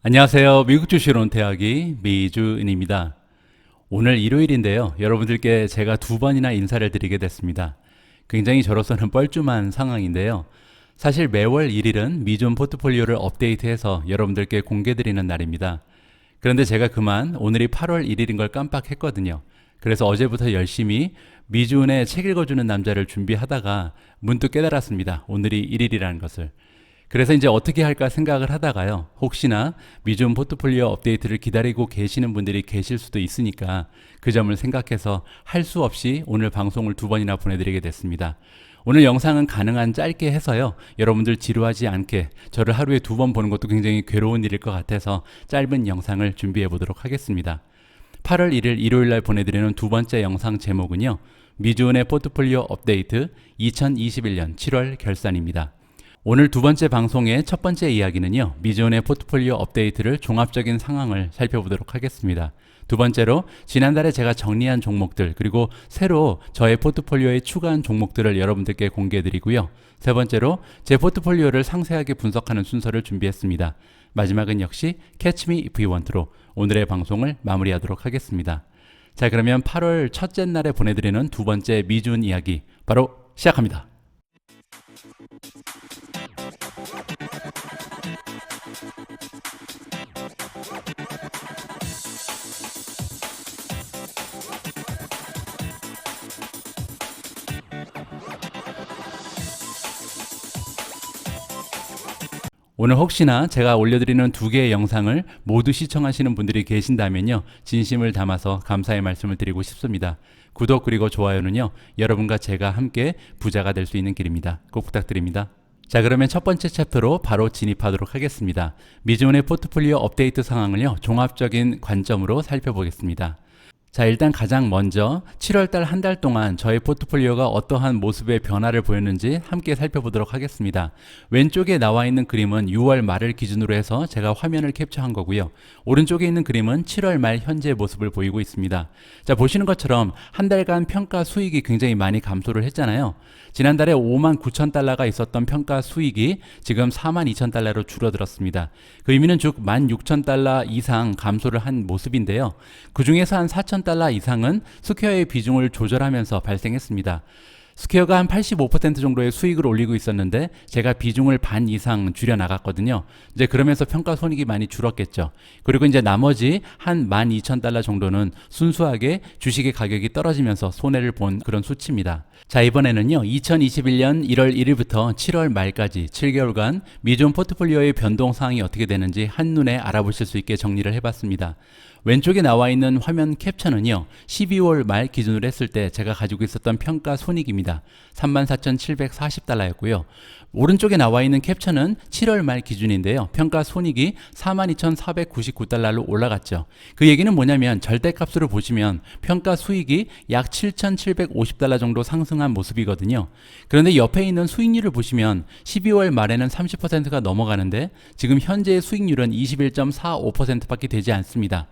안녕하세요. 미국 주식론 대학이 미주은입니다. 오늘 일요일인데요. 여러분들께 제가 두 번이나 인사를 드리게 됐습니다. 굉장히 저로서는 뻘쭘한 상황인데요. 사실 매월 1일은 미존 포트폴리오를 업데이트해서 여러분들께 공개드리는 날입니다. 그런데 제가 그만 오늘이 8월 1일인 걸 깜빡했거든요. 그래서 어제부터 열심히 미준의 책 읽어주는 남자를 준비하다가 문득 깨달았습니다. 오늘이 1일이라는 것을. 그래서 이제 어떻게 할까 생각을 하다가요. 혹시나 미준 포트폴리오 업데이트를 기다리고 계시는 분들이 계실 수도 있으니까 그 점을 생각해서 할 수 없이 오늘 방송을 두 번이나 보내드리게 됐습니다. 오늘 영상은 가능한 짧게 해서요. 여러분들 지루하지 않게 저를 하루에 두 번 보는 것도 굉장히 괴로운 일일 것 같아서 짧은 영상을 준비해 보도록 하겠습니다. 8월 1일 일요일 날 보내드리는 두 번째 영상 제목은요. 미주은의 포트폴리오 업데이트 2021년 7월 결산입니다. 오늘 두 번째 방송의 첫 번째 이야기는요. 미주은의 포트폴리오 업데이트를 종합적인 상황을 살펴보도록 하겠습니다. 두 번째로 지난달에 제가 정리한 종목들 그리고 새로 저의 포트폴리오에 추가한 종목들을 여러분들께 공개해 드리고요. 세 번째로 제 포트폴리오를 상세하게 분석하는 순서를 준비했습니다. 마지막은 역시 Catch Me If You Want로 오늘의 방송을 마무리하도록 하겠습니다. 자, 그러면 8월 첫째 날에 보내 드리는 두 번째 미준 이야기 바로 시작합니다. 오늘 혹시나 제가 올려드리는 두 개의 영상을 모두 시청하시는 분들이 계신다면요. 진심을 담아서 감사의 말씀을 드리고 싶습니다. 구독 그리고 좋아요는요. 여러분과 제가 함께 부자가 될 수 있는 길입니다. 꼭 부탁드립니다. 자 그러면 첫 번째 챕터로 바로 진입하도록 하겠습니다. 미즈온의 포트폴리오 업데이트 상황을요. 종합적인 관점으로 살펴보겠습니다. 자, 일단 가장 먼저 7월달 한 달 동안 저의 포트폴리오가 어떠한 모습의 변화를 보였는지 함께 살펴보도록 하겠습니다. 왼쪽에 나와 있는 그림은 6월 말을 기준으로 해서 제가 화면을 캡처한 거고요. 오른쪽에 있는 그림은 7월 말 현재 모습을 보이고 있습니다. 자, 보시는 것처럼 한 달간 평가 수익이 굉장히 많이 감소를 했잖아요. 지난달에 5만 9천 달러가 있었던 평가 수익이 지금 4만 2천 달러로 줄어들었습니다. 그 의미는 즉 1만 6천 달러 이상 감소를 한 모습인데요. 그 중에서 한 4천 달러 이상은 스퀘어의 비중을 조절하면서 발생했습니다. 스퀘어가 한 85% 정도의 수익을 올리고 있었는데 제가 비중을 반 이상 줄여 나갔거든요. 이제 그러면서 평가 손익이 많이 줄었겠죠. 그리고 이제 나머지 한 12,000달러 정도는 순수하게 주식의 가격이 떨어지면서 손해를 본 그런 수치입니다. 자, 이번에는요. 2021년 1월 1일부터 7월 말까지 7개월간 미존 포트폴리오의 변동 사항이 어떻게 되는지 한눈에 알아보실 수 있게 정리를 해 봤습니다. 왼쪽에 나와 있는 화면 캡처는요. 12월 말 기준으로 했을 때 제가 가지고 있었던 평가 손익입니다. 34,740달러였고요. 오른쪽에 나와 있는 캡처는 7월 말 기준인데요. 평가 손익이 42,499달러로 올라갔죠. 그 얘기는 뭐냐면 절대값으로 보시면 평가 수익이 약 7,750달러 정도 상승한 모습이거든요. 그런데 옆에 있는 수익률을 보시면 12월 말에는 30%가 넘어가는데 지금 현재의 수익률은 21.45%밖에 되지 않습니다.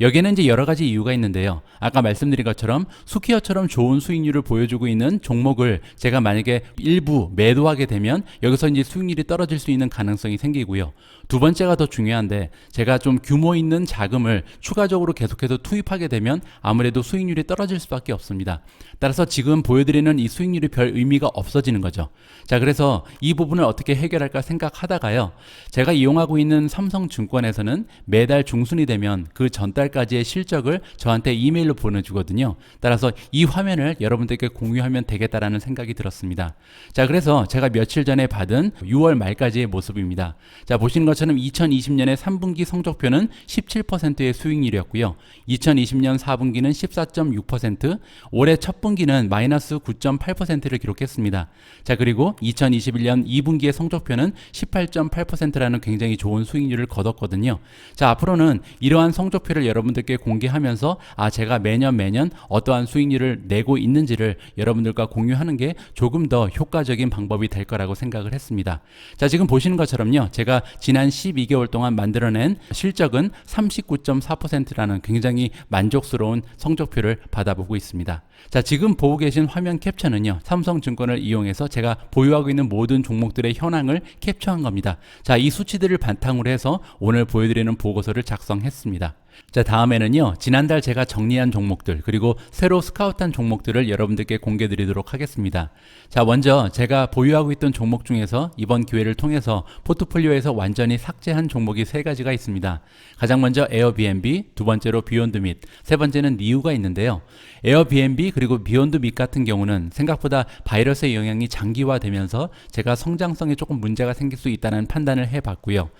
여기에는 이제 여러 가지 이유가 있는데요. 아까 말씀드린 것처럼 수키어처럼 좋은 수익률을 보여주고 있는 종목을 제가 만약에 일부 매도하게 되면 여기서 이제 수익률이 떨어질 수 있는 가능성이 생기고요. 두 번째가 더 중요한데 제가 좀 규모 있는 자금을 추가적으로 계속해서 투입하게 되면 아무래도 수익률이 떨어질 수밖에 없습니다. 따라서 지금 보여드리는 이 수익률이 별 의미가 없어지는 거죠. 자, 그래서 이 부분을 어떻게 해결할까 생각하다가요. 제가 이용하고 있는 삼성증권에서는 매달 중순이 되면 그 전달 달까지의 실적을 저한테 이메일로 보내주거든요. 따라서 이 화면을 여러분들께 공유하면 되겠다라는 생각이 들었습니다. 자, 그래서 제가 며칠 전에 받은 6월 말까지의 모습입니다. 자, 보시는 것처럼 2020년의 3분기 성적표는 17%의 수익률이었고요. 2020년 4분기는 14.6%, 올해 첫 분기는 마이너스 9.8%를 기록했습니다. 자, 그리고 2021년 2분기의 성적표는 18.8%라는 굉장히 좋은 수익률을 거뒀거든요. 자, 앞으로는 이러한 성적표를 여러분 들께 공개하면서 아 제가 매년 매년 어떠한 수익률을 내고 있는지를 여러분들과 공유하는 게 조금 더 효과적인 방법이 될 거라고 생각을 했습니다. 자 지금 보시는 것처럼요 제가 지난 12개월 동안 만들어낸 실적은 39.4%라는 굉장히 만족스러운 성적표를 받아보고 있습니다. 자 지금 보고 계신 화면 캡처는요 삼성증권을 이용해서 제가 보유하고 있는 모든 종목들의 현황을 캡처한 겁니다. 자 이 수치들을 바탕으로 해서 오늘 보여드리는 보고서를 작성했습니다. 자, 다음에는요, 지난달 제가 정리한 종목들, 그리고 새로 스카우트한 종목들을 여러분들께 공개 드리도록 하겠습니다. 자, 먼저 제가 보유하고 있던 종목 중에서 이번 기회를 통해서 포트폴리오에서 완전히 삭제한 종목이 세 가지가 있습니다. 가장 먼저 에어비앤비, 두 번째로 비욘드 밋, 세 번째는 니우가 있는데요. 에어비앤비 그리고 비욘드 밋 같은 경우는 생각보다 바이러스의 영향이 장기화되면서 제가 성장성에 조금 문제가 생길 수 있다는 판단을 해봤고요.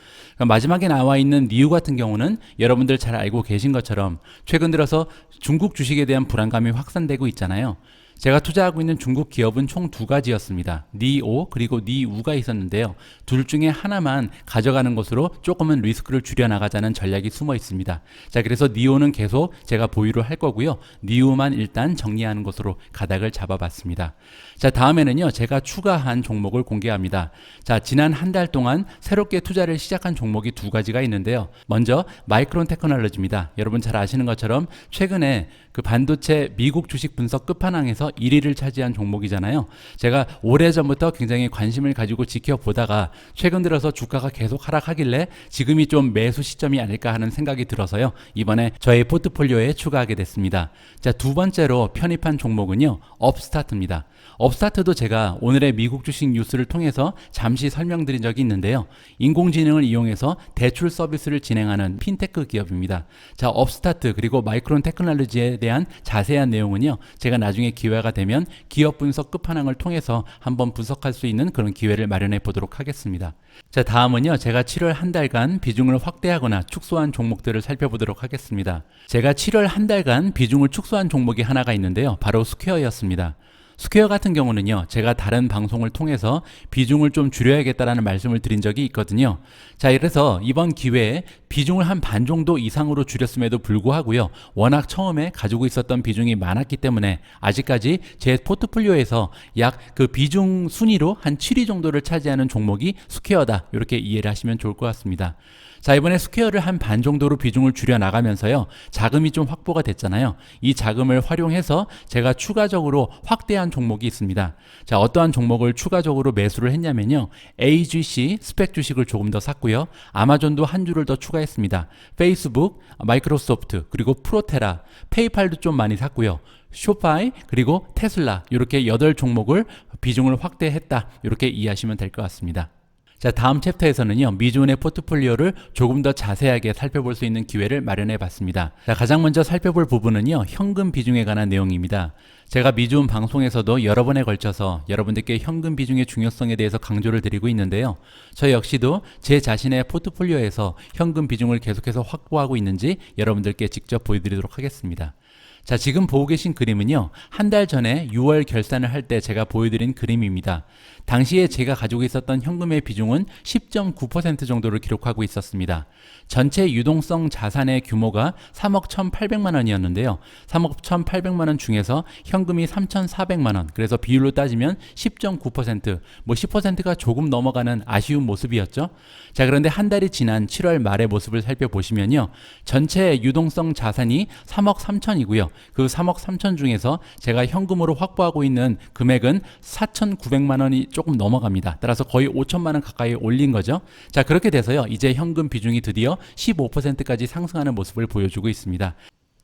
마지막에 나와 있는 니우 같은 경우는 여러분들 잘 알고 계신 것처럼 최근 들어서 중국 주식에 대한 불안감이 확산되고 있잖아요. 제가 투자하고 있는 중국 기업은 총 두 가지였습니다. 니오 그리고 니우가 있었는데요. 둘 중에 하나만 가져가는 것으로 조금은 리스크를 줄여나가자는 전략이 숨어 있습니다. 자, 그래서 니오는 계속 제가 보유를 할 거고요. 니우만 일단 정리하는 것으로 가닥을 잡아봤습니다. 자, 다음에는요. 제가 추가한 종목을 공개합니다. 자, 지난 한 달 동안 새롭게 투자를 시작한 종목이 두 가지가 있는데요. 먼저 마이크론 테크놀로지입니다. 여러분 잘 아시는 것처럼 최근에 그 반도체 미국 주식 분석 끝판왕에서 1위를 차지한 종목이잖아요. 제가 오래전부터 굉장히 관심을 가지고 지켜보다가 최근 들어서 주가가 계속 하락하길래 지금이 좀 매수 시점이 아닐까 하는 생각이 들어서요. 이번에 저의 포트폴리오에 추가하게 됐습니다. 자, 두 번째로 편입한 종목은요. 업스타트입니다. 업스타트도 제가 오늘의 미국 주식 뉴스를 통해서 잠시 설명드린 적이 있는데요. 인공지능을 이용해서 대출 서비스를 진행하는 핀테크 기업입니다. 자, 업스타트 그리고 마이크론 테크놀로지에 대한 자세한 내용은요. 제가 나중에 기회 가 되면 기업 분석 끝판왕을 통해서 한번 분석할 수 있는 그런 기회를 마련해 보도록 하겠습니다. 자, 다음은요. 제가 7월 한 달간 비중을 확대하거나 축소한 종목들을 살펴보도록 하겠습니다. 제가 7월 한 달간 비중을 축소한 종목이 하나가 있는데요. 바로 스퀘어였습니다. 스퀘어 같은 경우는요, 제가 다른 방송을 통해서 비중을 좀 줄여야겠다라는 말씀을 드린 적이 있거든요. 자, 그래서 이번 기회에 비중을 한 반 정도 이상으로 줄였음에도 불구하고요, 워낙 처음에 가지고 있었던 비중이 많았기 때문에 아직까지 제 포트폴리오에서 약 그 비중 순위로 한 7위 정도를 차지하는 종목이 스퀘어다. 이렇게 이해를 하시면 좋을 것 같습니다. 자, 이번에 스퀘어를 한 반 정도로 비중을 줄여 나가면서요. 자금이 좀 확보가 됐잖아요. 이 자금을 활용해서 제가 추가적으로 확대한 종목이 있습니다. 자, 어떠한 종목을 추가적으로 매수를 했냐면요. AGC 스펙 주식을 조금 더 샀고요. 아마존도 한 주를 더 추가했습니다. 페이스북, 마이크로소프트, 그리고 프로테라, 페이팔도 좀 많이 샀고요. 쇼파이 그리고 테슬라 이렇게 8 종목을 비중을 확대했다. 이렇게 이해하시면 될 것 같습니다. 자, 다음 챕터에서는요, 미주은의 포트폴리오를 조금 더 자세하게 살펴볼 수 있는 기회를 마련해 봤습니다. 자, 가장 먼저 살펴볼 부분은요, 현금 비중에 관한 내용입니다. 제가 미주은 방송에서도 여러 번에 걸쳐서 여러분들께 현금 비중의 중요성에 대해서 강조를 드리고 있는데요. 저 역시도 제 자신의 포트폴리오에서 현금 비중을 계속해서 확보하고 있는지 여러분들께 직접 보여드리도록 하겠습니다. 자, 지금 보고 계신 그림은요, 한 달 전에 6월 결산을 할 때 제가 보여드린 그림입니다. 당시에 제가 가지고 있었던 현금의 비중은 10.9% 정도를 기록하고 있었습니다. 전체 유동성 자산의 규모가 3억 1,800만 원이었는데요. 3억 1,800만 원 중에서 현금이 3,400만 원. 그래서 비율로 따지면 10.9%, 뭐 10%가 조금 넘어가는 아쉬운 모습이었죠. 자, 그런데 한 달이 지난 7월 말의 모습을 살펴보시면요. 전체 유동성 자산이 3억 3천이고요. 그 3억 3천 중에서 제가 현금으로 확보하고 있는 금액은 4,900만 원이 조금 넘어갑니다. 따라서 거의 5천만 원 가까이 올린 거죠. 자, 그렇게 돼서요. 이제 현금 비중이 드디어 15%까지 상승하는 모습을 보여주고 있습니다.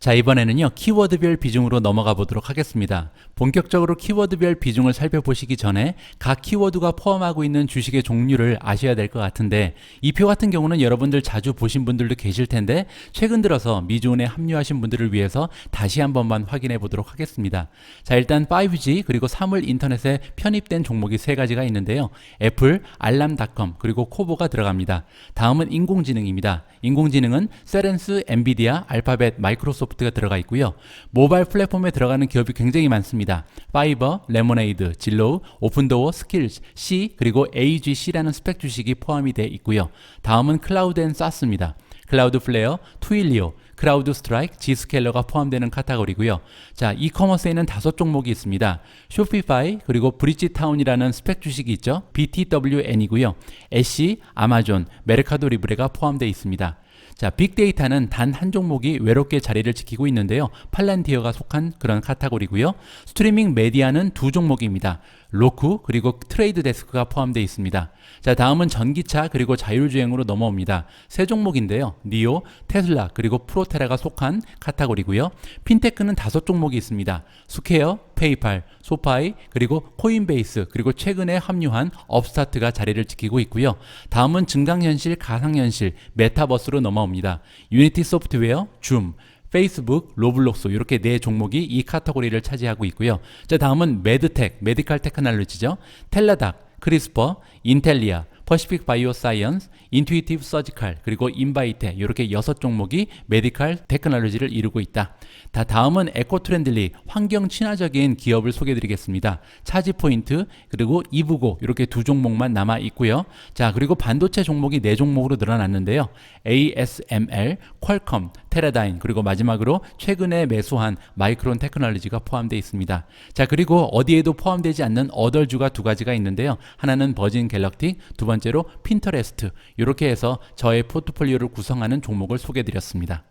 자, 이번에는요, 키워드별 비중으로 넘어가 보도록 하겠습니다. 본격적으로 키워드별 비중을 살펴보시기 전에 각 키워드가 포함하고 있는 주식의 종류를 아셔야 될 것 같은데, 이 표 같은 경우는 여러분들 자주 보신 분들도 계실 텐데, 최근 들어서 미주온에 합류하신 분들을 위해서 다시 한 번만 확인해 보도록 하겠습니다. 자, 일단 5G 그리고 사물 인터넷에 편입된 종목이 세 가지가 있는데요. 애플, 알람닷컴, 그리고 코보가 들어갑니다. 다음은 인공지능입니다. 인공지능은 세렌스, 엔비디아, 알파벳, 마이크로소프트 마이크로 소프트가 들어가 있고요. 모바일 플랫폼에 들어가는 기업이 굉장히 많습니다. 파이버, 레모네이드, 진로우, 오픈도어, 스킬즈, C 그리고 AGC라는 스펙 주식이 포함이 되어 있고요. 다음은 클라우드 앤 사스입니다. 클라우드 플레어, 트윌리오, 크라우드 스트라이크, 지스케일러가 포함되는 카테고리고요. 자, 이커머스에는 다섯 종목이 있습니다. 쇼피파이, 그리고 브릿지타운이라는 스펙 주식이 있죠. BTWN이고요. 애쉬, 아마존, 메르카도 리브레가 포함되어 있습니다. 자, 빅데이터는 단 한 종목이 외롭게 자리를 지키고 있는데요. 팔란티어가 속한 그런 카테고리고요. 스트리밍 메디아는 두 종목입니다. 로쿠 그리고 트레이드 데스크가 포함되어 있습니다. 자, 다음은 전기차 그리고 자율주행으로 넘어옵니다. 세 종목인데요. 니오, 테슬라 그리고 프로테라가 속한 카테고리고요. 핀테크는 다섯 종목이 있습니다. 스퀘어, 페이팔, 소파이 그리고 코인베이스 그리고 최근에 합류한 업스타트가 자리를 지키고 있고요. 다음은 증강현실, 가상현실, 메타버스로 넘어옵니다. 유니티 소프트웨어, 줌, 페이스북, 로블록스 이렇게 네 종목이 이 카테고리를 차지하고 있고요. 자 다음은 메드텍, 메디칼 테크놀로지죠. 텔라닥, 크리스퍼, 인텔리아, 퍼시픽 바이오 사이언스, 인투이티브 서지칼, 그리고 인바이테 이렇게 여섯 종목이 메디칼 테크놀로지를 이루고 있다. 다 다음은 에코 트렌들리 환경 친화적인 기업을 소개해 드리겠습니다. 차지 포인트 그리고 이브고 이렇게 두 종목만 남아 있고요. 자, 그리고 반도체 종목이 네 종목으로 늘어났는데요. ASML, 퀄컴, 테라다인 그리고 마지막으로 최근에 매수한 마이크론 테크놀로지가 포함되어 있습니다. 자, 그리고 어디에도 포함되지 않는 어덜주가 두 가지가 있는데요. 하나는 버진 갤럭틱, 두 번째 로 핀터레스트. 이렇게 해서 저의 포트폴리오를 구성하는 종목을 소개해 드렸습니다.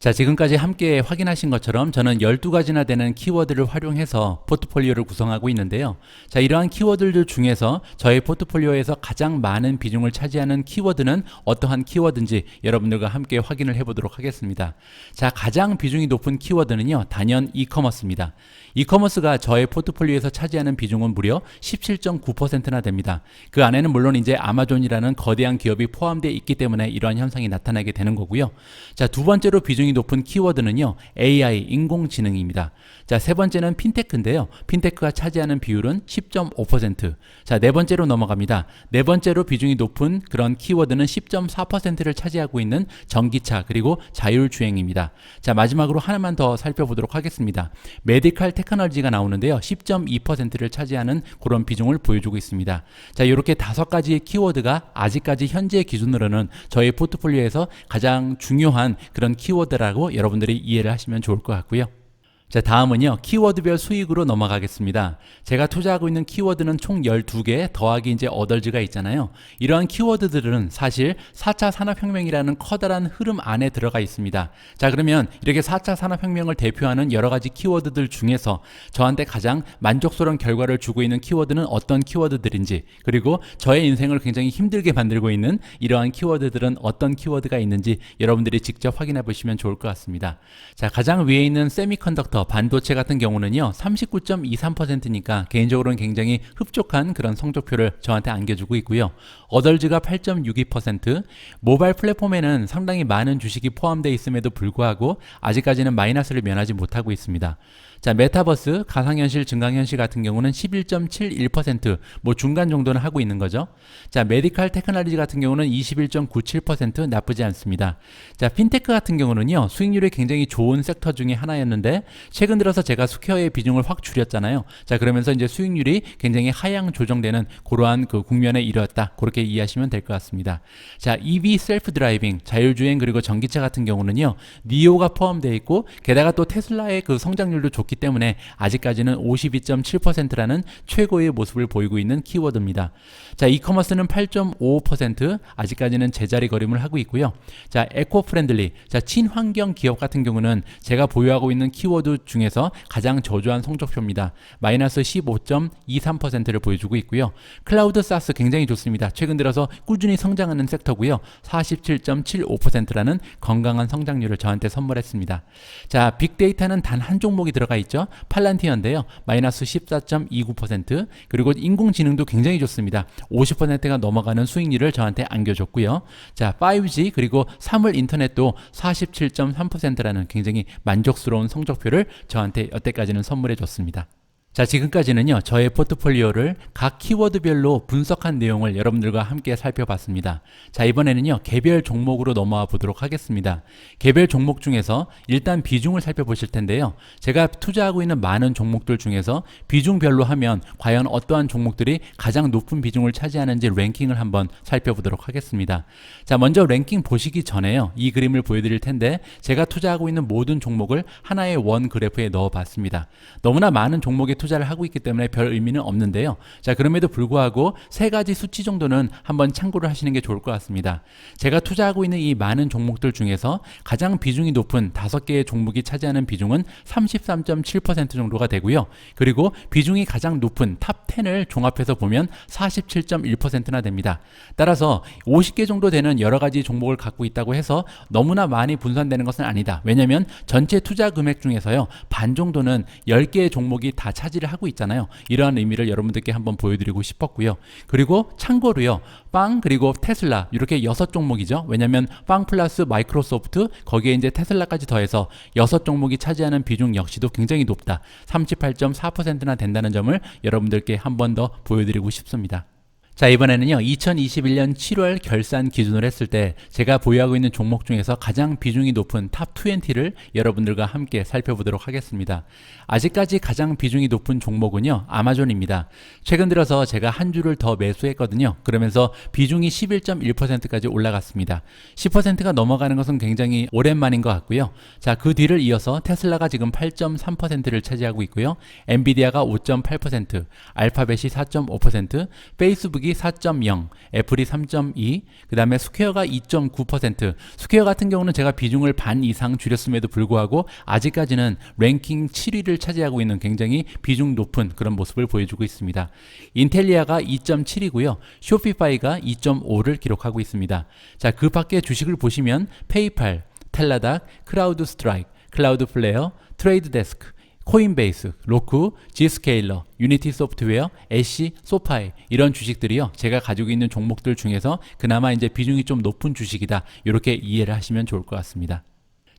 자, 지금까지 함께 확인하신 것처럼 저는 12가지나 되는 키워드를 활용해서 포트폴리오를 구성하고 있는데요. 자, 이러한 키워드들 중에서 저의 포트폴리오에서 가장 많은 비중을 차지하는 키워드는 어떠한 키워드인지 여러분들과 함께 확인을 해보도록 하겠습니다. 자, 가장 비중이 높은 키워드는요, 단연 이커머스입니다. 이커머스가 저의 포트폴리오에서 차지하는 비중은 무려 17.9%나 됩니다. 그 안에는 물론 이제 아마존이라는 거대한 기업이 포함되어 있기 때문에 이러한 현상이 나타나게 되는 거고요. 자, 두 번째로 비중 이 높은 키워드는요, AI, 인공지능입니다. 자, 세 번째는 핀테크인데요. 핀테크가 차지하는 비율은 10.5%. 자, 네 번째로 넘어갑니다. 네 번째로 비중이 높은 그런 키워드는 10.4%를 차지하고 있는 전기차 그리고 자율주행입니다. 자, 마지막으로 하나만 더 살펴보도록 하겠습니다. 메디칼 테크놀로지가 나오는데요. 10.2%를 차지하는 그런 비중을 보여주고 있습니다. 자, 이렇게 다섯 가지의 키워드가 아직까지 현재 기준으로는 저희 포트폴리오에서 가장 중요한 그런 키워드라고 여러분들이 이해를 하시면 좋을 것 같고요. 자, 다음은요. 키워드별 수익으로 넘어가겠습니다. 제가 투자하고 있는 키워드는 총 12개 더하기 이제 어덜즈가 있잖아요. 이러한 키워드들은 사실 4차 산업혁명이라는 커다란 흐름 안에 들어가 있습니다. 자, 그러면 이렇게 4차 산업혁명을 대표하는 여러 가지 키워드들 중에서 저한테 가장 만족스러운 결과를 주고 있는 키워드는 어떤 키워드들인지 그리고 저의 인생을 굉장히 힘들게 만들고 있는 이러한 키워드들은 어떤 키워드가 있는지 여러분들이 직접 확인해 보시면 좋을 것 같습니다. 자, 가장 위에 있는 세미컨덕터 반도체 같은 경우는요 39.23%니까 개인적으로는 굉장히 흡족한 그런 성적표를 저한테 안겨주고 있고요. 어덜즈가 8.62% 모바일 플랫폼에는 상당히 많은 주식이 포함되어 있음에도 불구하고 아직까지는 마이너스를 면하지 못하고 있습니다 자, 메타버스, 가상현실, 증강현실 같은 경우는 11.71%뭐 중간 정도는 하고 있는 거죠. 자, 메디칼 테크놀로지 같은 경우는 21.97% 나쁘지 않습니다. 자, 핀테크 같은 경우는요. 수익률이 굉장히 좋은 섹터 중에 하나였는데 최근 들어서 제가 스퀘어의 비중을 확 줄였잖아요. 자, 그러면서 이제 수익률이 굉장히 하향 조정되는 그러한 그 국면에 이르렀다. 그렇게 이해하시면 될 것 같습니다. 자, EV 셀프 드라이빙, 자율주행 그리고 전기차 같은 경우는요. 니오가 포함되어 있고 게다가 또 테슬라의 그 성장률도 좋기 때문에 아직까지는 52.7%라는 최고의 모습을 보이고 있는 키워드입니다. 자, 이커머스는 8.55% 아직까지는 제자리 걸음을 하고 있고요. 자, 에코 프렌들리, 자, 친환경 기업 같은 경우는 제가 보유하고 있는 키워드 중에서 가장 저조한 성적표입니다. 마이너스 15.23%를 보여주고 있고요. 클라우드 사스 굉장히 좋습니다. 최근 들어서 꾸준히 성장하는 섹터고요. 47.75%라는 건강한 성장률을 저한테 선물했습니다. 자, 빅데이터는 단 한 종목이 들어가 있죠. 팔란티어인데요. 마이너스 14.29% 그리고 인공지능도 굉장히 좋습니다. 50%가 넘어가는 수익률을 저한테 안겨줬고요. 자, 5G 그리고 사물 인터넷도 47.3%라는 굉장히 만족스러운 성적표를 저한테 여태까지는 선물해 줬습니다. 자, 지금까지는요, 저의 포트폴리오를 각 키워드별로 분석한 내용을 여러분들과 함께 살펴봤습니다. 자, 이번에는요, 개별 종목으로 넘어와 보도록 하겠습니다. 개별 종목 중에서 일단 비중을 살펴보실 텐데요. 제가 투자하고 있는 많은 종목들 중에서 비중별로 하면 과연 어떠한 종목들이 가장 높은 비중을 차지하는지 랭킹을 한번 살펴보도록 하겠습니다. 자, 먼저 랭킹 보시기 전에요. 이 그림을 보여드릴 텐데, 제가 투자하고 있는 모든 종목을 하나의 원 그래프에 넣어 봤습니다. 너무나 많은 종목에 투자 를 하고 있기 때문에 별 의미는 없는데요. 자, 그럼에도 불구하고 세 가지 수치 정도는 한번 참고를 하시는 게 좋을 것 같습니다. 제가 투자하고 있는 이 많은 종목들 중에서 가장 비중이 높은 다섯 개의 종목이 차지하는 비중은 33.7% 정도가 되고요. 그리고 비중이 가장 높은 탑 10을 종합해서 보면 47.1%나 됩니다. 따라서 50개 정도 되는 여러 가지 종목을 갖고 있다고 해서 너무나 많이 분산되는 것은 아니다. 왜냐하면 전체 투자 금액 중에서요. 반 정도는 10개의 종목이 다 차지를 하고 있잖아요. 이러한 의미를 여러분들께 한번 보여드리고 싶었고요. 그리고 참고로요. 빵 그리고 테슬라 이렇게 여섯 종목이죠. 왜냐하면 빵 플러스 마이크로소프트 거기에 이제 테슬라까지 더해서 여섯 종목이 차지하는 비중 역시도 굉장히 높다. 38.4%나 된다는 점을 여러분들께 한 번 더 보여드리고 싶습니다. 자, 이번에는요, 2021년 7월 결산 기준으로 했을 때 제가 보유하고 있는 종목 중에서 가장 비중이 높은 탑 20를 여러분들과 함께 살펴보도록 하겠습니다. 아직까지 가장 비중이 높은 종목은요, 아마존입니다. 최근 들어서 제가 한 주를 더 매수했거든요. 그러면서 비중이 11.1%까지 올라갔습니다. 10%가 넘어가는 것은 굉장히 오랜만인 것 같고요. 자, 그 뒤를 이어서 테슬라가 지금 8.3%를 차지하고 있고요. 엔비디아가 5.8%, 알파벳이 4.5%, 페이스북이 4.0, 애플이 3.2, 그 다음에 스퀘어가 2.9%. 스퀘어 같은 경우는 제가 비중을 반 이상 줄였음에도 불구하고 아직까지는 랭킹 7위를 차지하고 있는 굉장히 비중 높은 그런 모습을 보여주고 있습니다. 인텔리아가 2.7이고요. 쇼피파이가 2.5를 기록하고 있습니다. 자, 그 밖에 주식을 보시면 페이팔, 텔라닥, 크라우드 스트라이크, 클라우드 플레어, 트레이드 데스크, 코인베이스, 로쿠, 지스케일러, 유니티 소프트웨어, 애쉬, 소파이 이런 주식들이요. 제가 가지고 있는 종목들 중에서 그나마 이제 비중이 좀 높은 주식이다. 이렇게 이해를 하시면 좋을 것 같습니다.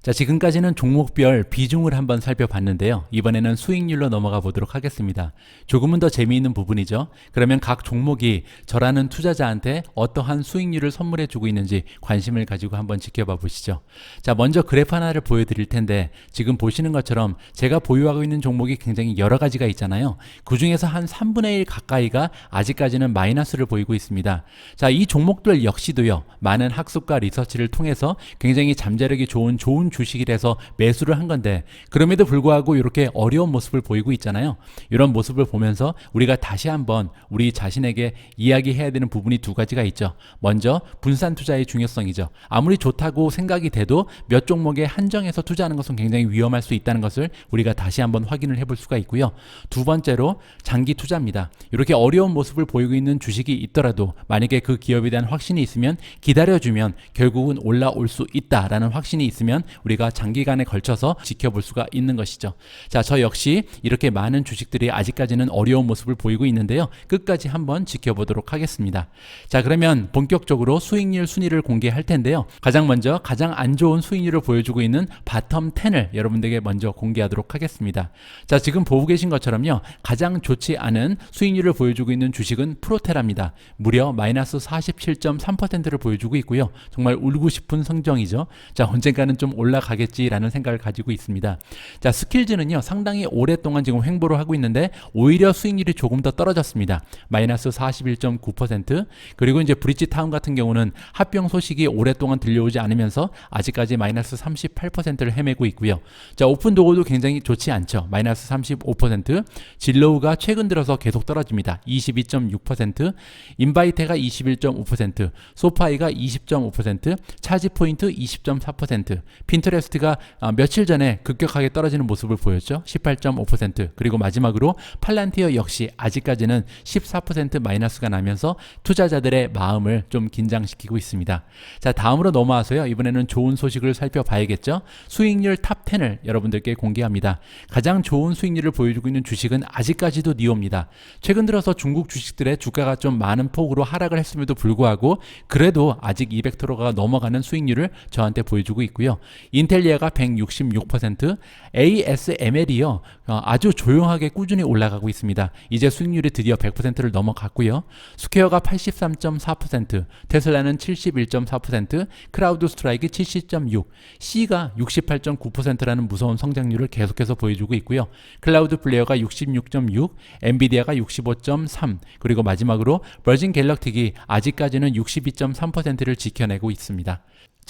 자, 지금까지는 종목별 비중을 한번 살펴봤는데요. 이번에는 수익률로 넘어가 보도록 하겠습니다. 조금은 더 재미있는 부분이죠. 그러면 각 종목이 저라는 투자자한테 어떠한 수익률을 선물해 주고 있는지 관심을 가지고 한번 지켜봐 보시죠. 자, 먼저 그래프 하나를 보여드릴 텐데 지금 보시는 것처럼 제가 보유하고 있는 종목이 굉장히 여러 가지가 있잖아요. 그 중에서 한 3분의 1 가까이가 아직까지는 마이너스를 보이고 있습니다. 자, 이 종목들 역시도요. 많은 학습과 리서치를 통해서 굉장히 잠재력이 좋은 좋은 주식이라서 매수를 한 건데 그럼에도 불구하고 이렇게 어려운 모습을 보이고 있잖아요. 이런 모습을 보면서 우리가 다시 한번 우리 자신에게 이야기해야 되는 부분이 두 가지가 있죠. 먼저 분산 투자의 중요성이죠. 아무리 좋다고 생각이 돼도 몇 종목에 한정해서 투자하는 것은 굉장히 위험할 수 있다는 것을 우리가 다시 한번 확인을 해볼 수가 있고요. 두 번째로 장기 투자입니다. 이렇게 어려운 모습을 보이고 있는 주식이 있더라도 만약에 그 기업에 대한 확신이 있으면 기다려주면 결국은 올라올 수 있다라는 확신이 있으면 우리가 장기간에 걸쳐서 지켜볼 수가 있는 것이죠. 자, 저 역시 이렇게 많은 주식들이 아직까지는 어려운 모습을 보이고 있는데요. 끝까지 한번 지켜보도록 하겠습니다. 자, 그러면 본격적으로 수익률 순위를 공개할 텐데요. 가장 먼저 가장 안 좋은 수익률을 보여주고 있는 바텀 10을 여러분들에게 먼저 공개하도록 하겠습니다. 자, 지금 보고 계신 것처럼요. 가장 좋지 않은 수익률을 보여주고 있는 주식은 프로테라입니다. 무려 마이너스 47.3%를 보여주고 있고요. 정말 울고 싶은 성정이죠. 자, 언젠가는 좀 올라 가겠지라는 생각을 가지고 있습니다. 자, 스킬즈는요, 상당히 오랫동안 지금 횡보를 하고 있는데 오히려 수익률이 조금 더 떨어졌습니다. 마이너스 41.9% 그리고 이제 브릿지 타운 같은 경우는 합병 소식이 오랫동안 들려오지 않으면서 아직까지 마이너스 38%를 헤매고 있고요. 자, 오픈 도어도 굉장히 좋지 않죠. 마이너스 35% 진로우가 최근 들어서 계속 떨어집니다. 22.6% 인바이테가 21.5% 소파이가 20.5% 차지 포인트 20.4%핀 터레스트가 아, 며칠 전에 급격하게 떨어지는 모습을 보였죠. 18.5% 그리고 마지막으로 팔란티어 역시 아직까지는 14% 마이너스가 나면서 투자자들의 마음을 좀 긴장시키고 있습니다. 자 다음으로 넘어와서요. 이번에는 좋은 소식을 살펴봐야겠죠. 수익률 탑 10을 여러분들께 공개합니다. 가장 좋은 수익률을 보여주고 있는 주식은 아직까지도 니오입니다. 최근 들어서 중국 주식들의 주가가 좀 많은 폭으로 하락을 했음에도 불구하고 그래도 아직 200%가 넘어가는 수익률을 저한테 보여주고 있고요. 인텔리아가 166%, ASML이요. 어, 아주 조용하게 꾸준히 올라가고 있습니다. 이제 수익률이 드디어 100%를 넘어갔고요. 스퀘어가 83.4%, 테슬라는 71.4%, 크라우드 스트라이크 70.6, C가 68.9%라는 무서운 성장률을 계속해서 보여주고 있고요. 클라우드 플레이어가 66.6, 엔비디아가 65.3, 그리고 마지막으로 버진 갤럭틱이 아직까지는 62.3%를 지켜내고 있습니다.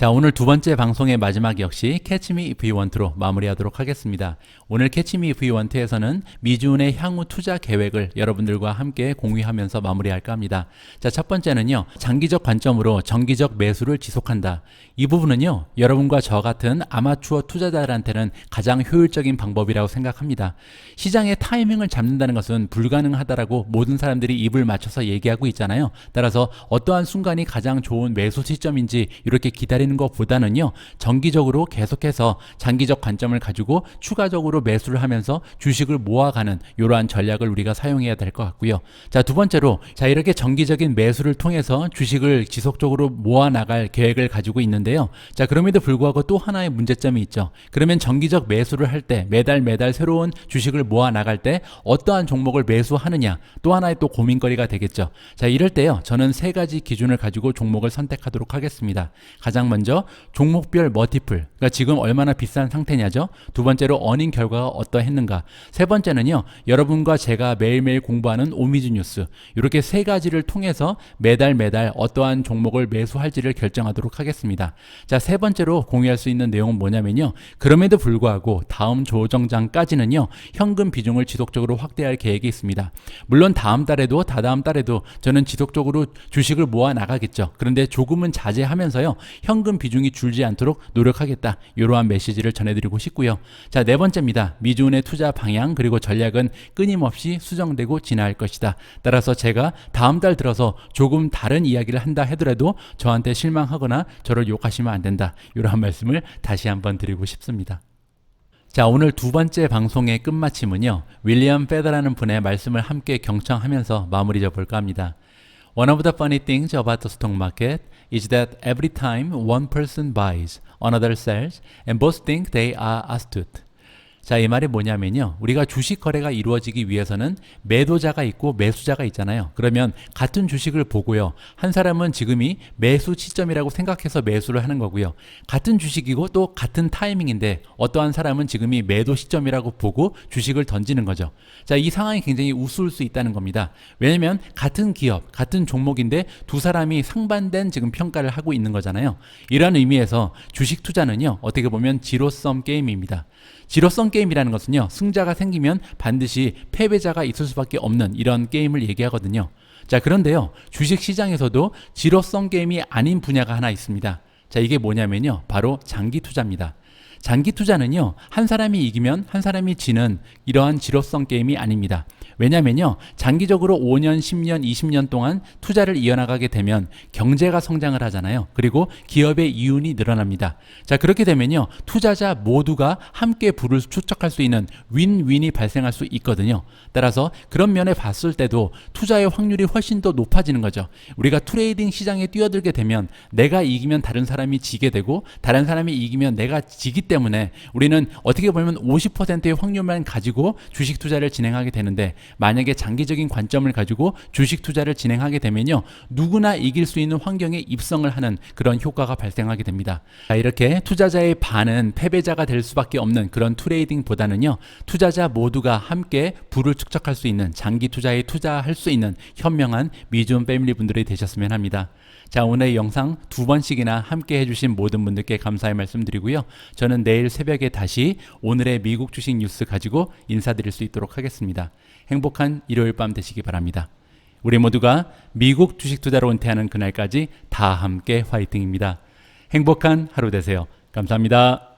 자, 오늘 두 번째 방송의 마지막 역시 You Want로 마무리하도록 하겠습니다. 오늘 You Want에서는 미주은의 향후 투자 계획을 여러분들과 함께 공유하면서 마무리할까 합니다. 자, 첫 번째는요. 장기적 관점으로 정기적 매수를 지속한다. 이 부분은요. 여러분과 저 같은 아마추어 투자자들한테는 가장 효율적인 방법이라고 생각합니다. 시장의 타이밍을 잡는다는 것은 불가능하다라고 모든 사람들이 입을 맞춰서 얘기하고 있잖아요. 따라서 어떠한 순간이 가장 좋은 매수 시점인지 이렇게 기다리는 것보다는요. 정기적으로 계속해서 장기적 관점을 가지고 추가적으로 매수를 하면서 주식을 모아가는 이러한 전략을 우리가 사용해야 될 것 같고요. 자, 두 번째로 자, 이렇게 정기적인 매수를 통해서 주식을 지속적으로 모아 나갈 계획을 가지고 있는데요. 자, 그럼에도 불구하고 또 하나의 문제점이 있죠. 그러면 정기적 매수를 할 때 매달 매달 새로운 주식을 모아 나갈 때 어떠한 종목을 매수하느냐 또 하나의 또 고민거리가 되겠죠. 자, 이럴 때요. 저는 세 가지 기준을 가지고 종목을 선택하도록 하겠습니다. 가장 먼저 종목별 머티플. 그러니까 지금 얼마나 비싼 상태냐죠. 두 번째로 어닝 결과가 어떠했는가. 세 번째는요. 여러분과 제가 매일매일 공부하는 오미주 뉴스. 이렇게 세 가지를 통해서 매달 매달 어떠한 종목을 매수할지를 결정하도록 하겠습니다. 자, 세 번째로 공유할 수 있는 내용은 뭐냐면요. 그럼에도 불구하고 다음 조정장까지는요. 현금 비중을 지속적으로 확대할 계획이 있습니다. 물론 다음 달에도 다다음 달에도 저는 지속적으로 주식을 모아 나가겠죠. 그런데 조금은 자제하면서요. 현금 비중이 줄지 않도록 노력하겠다. 이러한 메시지를 전해드리고 싶고요. 자, 네 번째입니다. 미주은의 투자 방향 그리고 전략은 끊임없이 수정되고 진화할 것이다. 따라서 제가 다음 달 들어서 조금 다른 이야기를 한다 하더라도 저한테 실망하거나 저를 욕하시면 안 된다. 이러한 말씀을 다시 한번 드리고 싶습니다. 자, 오늘 두 번째 방송의 끝마침은요. 윌리엄 페더라는 분의 말씀을 함께 경청하면서 마무리 져볼까 합니다. One of the funny things about the stock market is that every time one person buys, another sells, and both think they are astute. 자, 이 말이 뭐냐면요. 우리가 주식 거래가 이루어지기 위해서는 매도자가 있고 매수자가 있잖아요. 그러면 같은 주식을 보고요. 한 사람은 지금이 매수 시점이라고 생각해서 매수를 하는 거고요. 같은 주식이고 또 같은 타이밍인데 어떠한 사람은 지금이 매도 시점이라고 보고 주식을 던지는 거죠. 자, 이 상황이 굉장히 우스울 수 있다는 겁니다. 왜냐면 같은 기업, 같은 종목인데 두 사람이 상반된 지금 평가를 하고 있는 거잖아요. 이런 의미에서 주식 투자는요. 어떻게 보면 지로섬 게임입니다. 지로성 게임이라는 것은요, 승자가 생기면 반드시 패배자가 있을 수밖에 없는 이런 게임을 얘기하거든요. 자, 그런데요, 주식 시장에서도 지로성 게임이 아닌 분야가 하나 있습니다. 자, 이게 뭐냐면요, 바로 장기 투자입니다. 장기 투자는요, 한 사람이 이기면 한 사람이 지는 이러한 지로성 게임이 아닙니다. 왜냐면요, 장기적으로 5년, 10년, 20년 동안 투자를 이어나가게 되면 경제가 성장을 하잖아요. 그리고 기업의 이윤이 늘어납니다. 자, 그렇게 되면요, 투자자 모두가 함께 부를 축적할 수 있는 윈윈이 발생할 수 있거든요. 따라서 그런 면에 봤을 때도 투자의 확률이 훨씬 더 높아지는 거죠. 우리가 트레이딩 시장에 뛰어들게 되면 내가 이기면 다른 사람이 지게 되고 다른 사람이 이기면 내가 지기 때문에 우리는 어떻게 보면 50%의 확률만 가지고 주식 투자를 진행하게 되는데 만약에 장기적인 관점을 가지고 주식 투자를 진행하게 되면요. 누구나 이길 수 있는 환경에 입성을 하는 그런 효과가 발생하게 됩니다. 자, 이렇게 투자자의 반은 패배자가 될 수밖에 없는 그런 트레이딩보다는요. 투자자 모두가 함께 부를 축적할 수 있는 장기 투자에 투자할 수 있는 현명한 미주원 패밀리 분들이 되셨으면 합니다. 자, 오늘 영상 두 번씩이나 함께 해주신 모든 분들께 감사의 말씀 드리고요. 내일 새벽에 다시 오늘의 미국 주식 뉴스 가지고 인사드릴 수 있도록 하겠습니다. 행복한 일요일 밤 되시기 바랍니다. 우리 모두가 미국 주식 투자로 은퇴하는 그날까지 다 함께 화이팅입니다. 행복한 하루 되세요. 감사합니다.